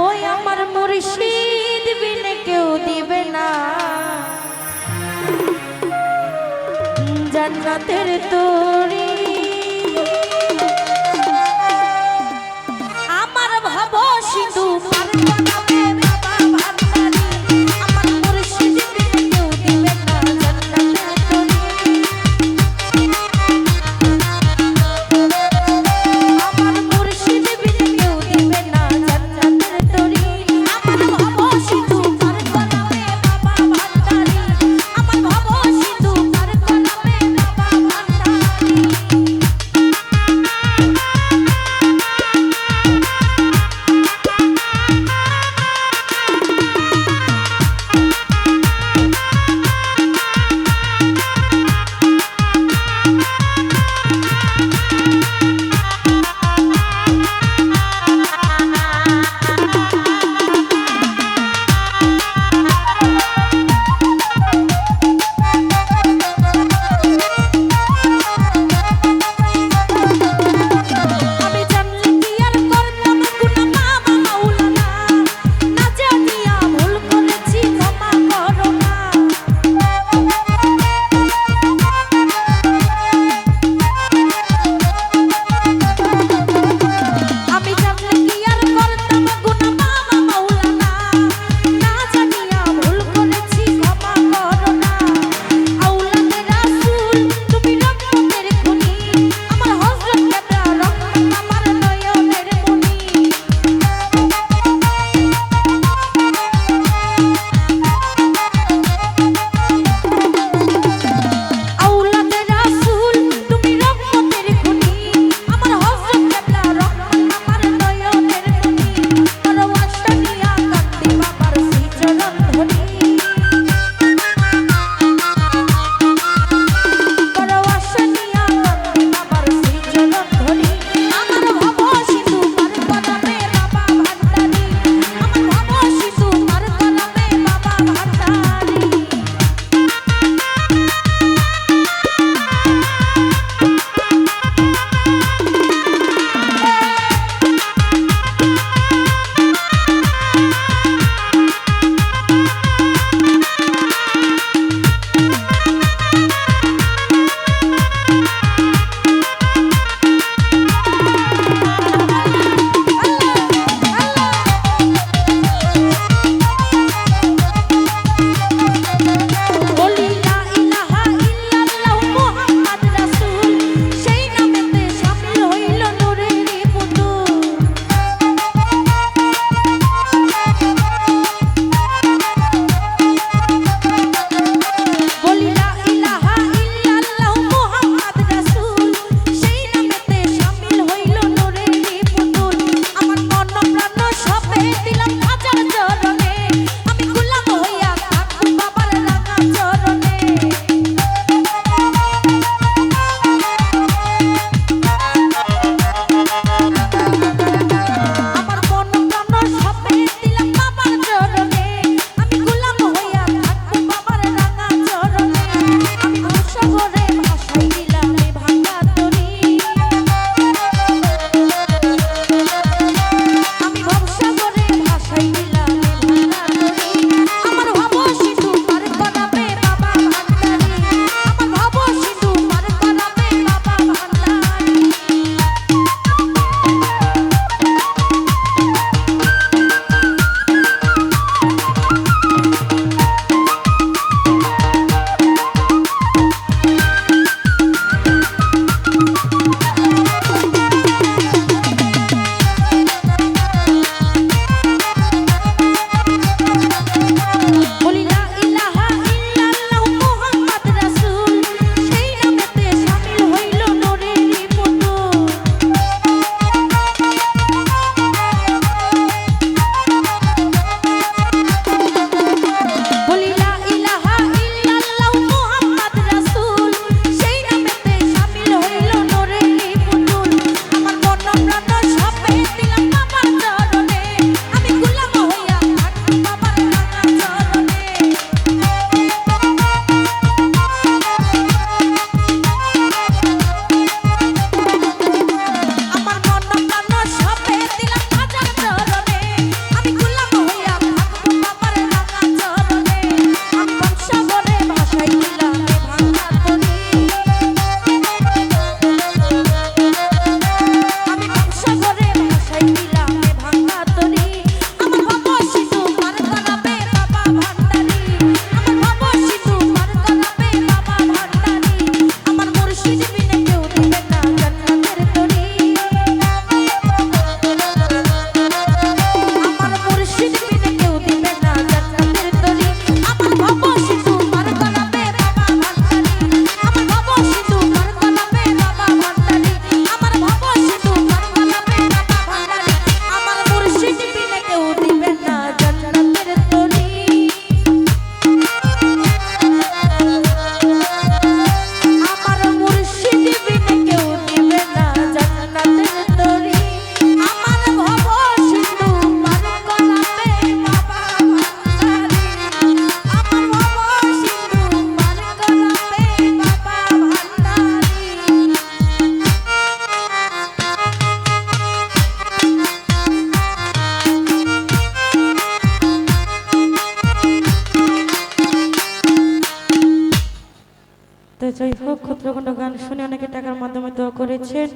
ওই আমার মুর্শিদ বিনে কেউ দিবে না। জান্নাতের তোরি তো যাই হোক ক্ষুদ্রখণ্ড গান শুনে অনেকে টাকার মাধ্যমে তো করেছেন।